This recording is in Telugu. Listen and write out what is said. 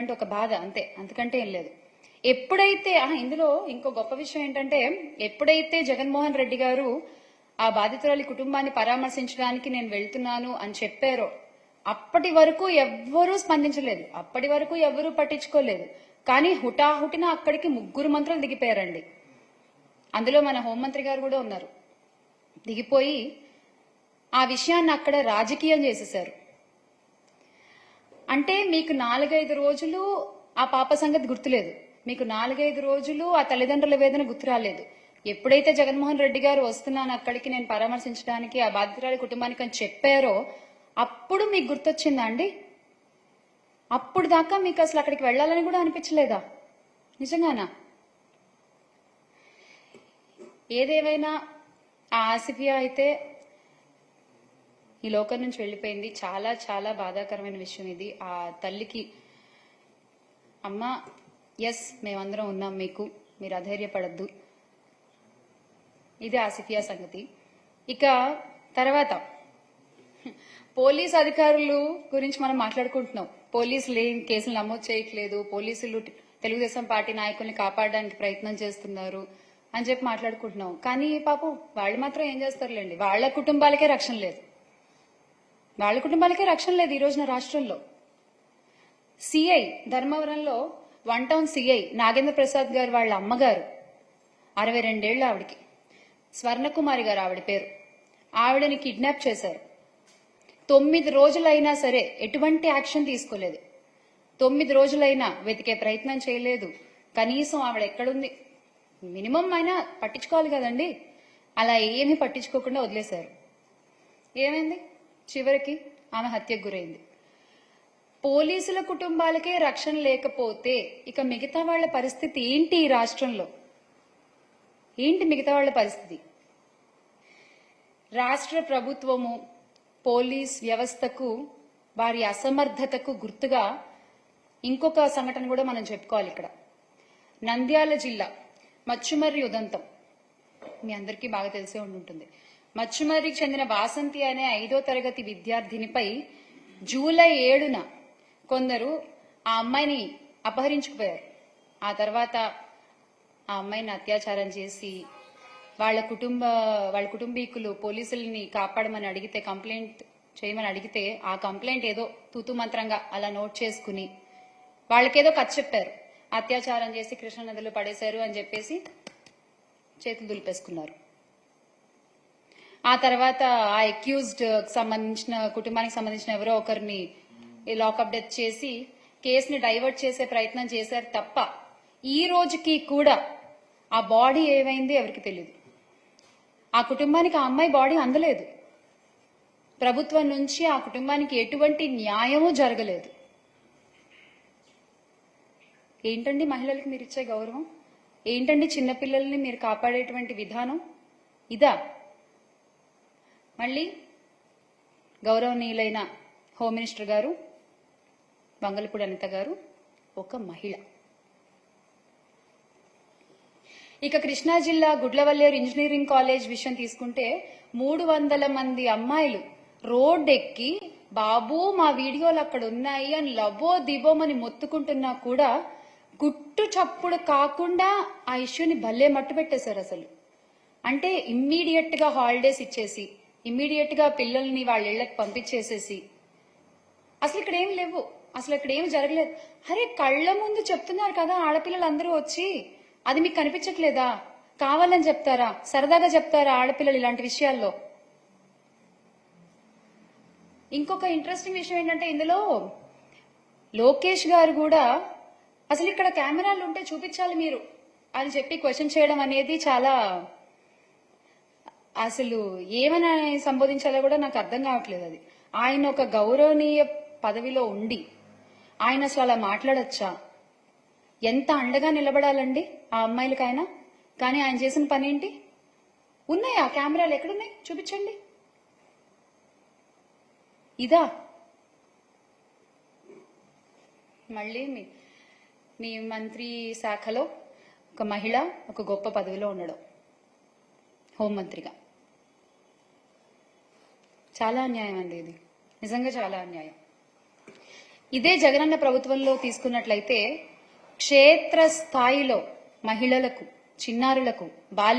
అంటే ఒక బాధ అంతే. అంతకంటే ఏం లేదు. ఎప్పుడైతే ఆ, ఇందులో ఇంకో గొప్ప విషయం ఏంటంటే ఎప్పుడైతే జగన్మోహన్ రెడ్డి గారు ఆ బాధితురాలి కుటుంబాన్ని పరామర్శించడానికి నేను వెళ్తున్నాను అని చెప్పారో అప్పటి వరకు ఎవ్వరూ స్పందించలేదు. అప్పటి వరకు ఎవ్వరూ పట్టించుకోలేదు. కానీ హుటాహుటిన అక్కడికి ముగ్గురు మంత్రులు దిగిపోయారండి. అందులో మన హోంమంత్రి గారు కూడా ఉన్నారు. దిగిపోయి ఆ విషయాన్ని అక్కడ రాజకీయం చేసేశారు. అంటే మీకు నాలుగైదు రోజులు ఆ పాప సంగతి గుర్తులేదు. మీకు నాలుగైదు రోజులు ఆ తల్లిదండ్రుల వేదన గుర్తు రాలేదు. ఎప్పుడైతే జగన్మోహన్ రెడ్డి గారు వస్తున్నాను అక్కడికి నేను పరామర్శించడానికి ఆ బాధితురాలి కుటుంబానికి అని చెప్పారో అప్పుడు మీకు గుర్తొచ్చిందా అండి? అప్పుడు దాకా మీకు అసలు అక్కడికి వెళ్ళాలని కూడా అనిపించలేదా? నిజంగానా? ఏదేమైనా ఆ ఆసిఫియా అయితే ఈ లోకం నుంచి వెళ్ళిపోయింది. చాలా చాలా బాధాకరమైన విషయం ఇది. ఆ తల్లికి అమ్మ ఎస్ మేమందరం ఉన్నాం మీకు. మీరు అధైర్యపడద్దు. ఇది ఆసిఫియా సంగతి. ఇక తర్వాత పోలీస్ అధికారులు గురించి మనం మాట్లాడుకుంటున్నాం. పోలీసులు ఏం కేసులు నమోదు చేయట్లేదు. పోలీసులు తెలుగుదేశం పార్టీ నాయకుల్ని కాపాడడానికి ప్రయత్నం చేస్తున్నారు అని చెప్పి మాట్లాడుకుంటున్నాం. కానీ పాపం వాళ్ళు మాత్రం ఏం చేస్తారులేండి? వాళ్ళ కుటుంబాలకే రక్షణ లేదు. వాళ్ళ కుటుంబాలకే రక్షణ లేదు ఈ రోజున రాష్ట్రంలో. సిఐ ధర్మవరంలో one town CI Nagendra Prasad గారు వాళ్ళ అమ్మగారు అరవై రెండేళ్ళు ఆవిడకి. స్వర్ణకుమారి గారు ఆవిడ పేరు. ఆవిడని కిడ్నాప్ చేశారు. తొమ్మిది రోజులైనా సరే ఎటువంటి యాక్షన్ తీసుకోలేదు. తొమ్మిది రోజులైనా వెతికే ప్రయత్నం చేయలేదు. కనీసం ఆవిడ ఎక్కడుంది? మినిమం అయినా పట్టించుకోవాలి కదండి. అలా ఏమీ పట్టించుకోకుండా వదిలేశారు. ఏమైంది? చివరికి ఆమె హత్యకు గురైంది. పోలీసుల కుటుంబాలకే రక్షణ లేకపోతే ఇక మిగతా వాళ్ళ పరిస్థితి ఏంటి ఈ రాష్ట్రంలో? ఏంటి మిగతా వాళ్ళ పరిస్థితి? రాష్ట్ర ప్రభుత్వము పోలీస్ వ్యవస్థకు వారి అసమర్థతకు గుర్తుగా ఇంకొక సంఘటన కూడా మనం చెప్పుకోవాలి ఇక్కడ. నంద్యాల జిల్లా మచ్చుమర్రి ఉదంతం. మీ అందరికీ బాగా తెలిసే ఉంటుంది మచ్చుమర్రికి చెందిన వాసంతి అనే ఐదో తరగతి విద్యార్థినిపై జూలై ఏడున కొందరు ఆ అమ్మాయిని అపహరించుకుపోయారు. ఆ తర్వాత ఆ అమ్మాయిని అత్యాచారం చేసి వాళ్ళ కుటుంబ వాళ్ళ కుటుంబీకులు పోలీసుల్ని కాపాడమని అడిగితే కంప్లైంట్ చేయమని అడిగితే ఆ కంప్లైంట్ ఏదో తూతు మంత్రంగా అలా నోట్ చేసుకుని వాళ్ళకేదో కథ చెప్పారు. అత్యాచారం చేసి కృష్ణ నదిలో పడేశారు అని చెప్పేసి చేతులు దులిపేసుకున్నారు. ఆ తర్వాత ఆ అక్యూజ్డ్ సంబంధించిన కుటుంబానికి సంబంధించిన ఎవరో ఒకరిని లాకప్ డెత్ చేసి కేసుని డైవర్ట్ చేసే ప్రయత్నం చేశారు తప్ప ఈ రోజుకి కూడా ఆ బాడీ ఏమైంది ఎవరికి తెలియదు ఆ కుటుంబానికి ఆ అమ్మాయి బాడీ అందలేదు. ప్రభుత్వం నుంచి ఆ కుటుంబానికి ఎటువంటి న్యాయము జరగలేదు. ఏంటండి మహిళలకు మీరు ఇచ్చే గౌరవం? ఏంటండి చిన్నపిల్లల్ని మీరు కాపాడేటువంటి విధానం? ఇదా మళ్ళీ గౌరవనీయులైన హోమ్ మినిస్టర్ గారు బంగళపూడి అనిత గారు ఒక మహిళ. ఇక కృష్ణా జిల్లా గుడ్లవల్లేరు ఇంజనీరింగ్ కాలేజ్ విషయం తీసుకుంటే మూడు వందల మంది అమ్మాయిలు రోడ్ ఎక్కి బాబు మా వీడియోలు అక్కడ ఉన్నాయి అని లబో దిబోమని మొత్తుకుంటున్నా కూడా గుట్టు చప్పుడు కాకుండా ఆ ఇష్యూని భలే మట్టు పెట్టేశారు అసలు. అంటే ఇమ్మీడియట్గా హాలిడేస్ ఇచ్చేసి ఇమ్మీడియట్గా పిల్లల్ని వాళ్ళ ఇళ్ళకి పంపించేసేసి. అసలు ఇక్కడ ఏం లేవు. అసలు ఇక్కడ ఏం జరగలేదు. అరే కళ్ళ ముందు చెప్తున్నారు కదా ఆడపిల్లలు అందరూ వచ్చి అది మీకు కనిపించట్లేదా? కావాలని చెప్తారా? సరదాగా చెప్తారా ఆడపిల్లలు ఇలాంటి విషయాల్లో? ఇంకొక ఇంట్రెస్టింగ్ విషయం ఏంటంటే ఇందులో లోకేష్ గారు కూడా అసలు ఇక్కడ కెమెరాలు ఉంటే చూపించాలి మీరు అని చెప్పి క్వశ్చన్ చేయడం అనేది చాలా అసలు ఏమని సంబోధించాలో కూడా నాకు అర్థం కావట్లేదు అది. ఆయన ఒక గౌరవనీయ పదవిలో ఉండి ఆయన అసలు అలా మాట్లాడచ్చా? ఎంత అండగా నిలబడాలండి ఆ అమ్మాయిలకైనా? కానీ ఆయన చేసిన పని ఏంటి? ఉన్నాయా? కెమెరాలు ఎక్కడున్నాయి? చూపించండి. ఇదా? మళ్ళీ మీ మీ మంత్రి శాఖలో ఒక మహిళ ఒక గొప్ప పదవిలో ఉండడం. హోంమంత్రిగా. చాలా అన్యాయం అండి ఇది. నిజంగా చాలా అన్యాయం. ఇదే జగనన్న ప్రభుత్వంలో తీసుకున్నట్లయితే క్షేత్ర స్థాయిలో మహిళలకు చిన్నారులకు బాలిక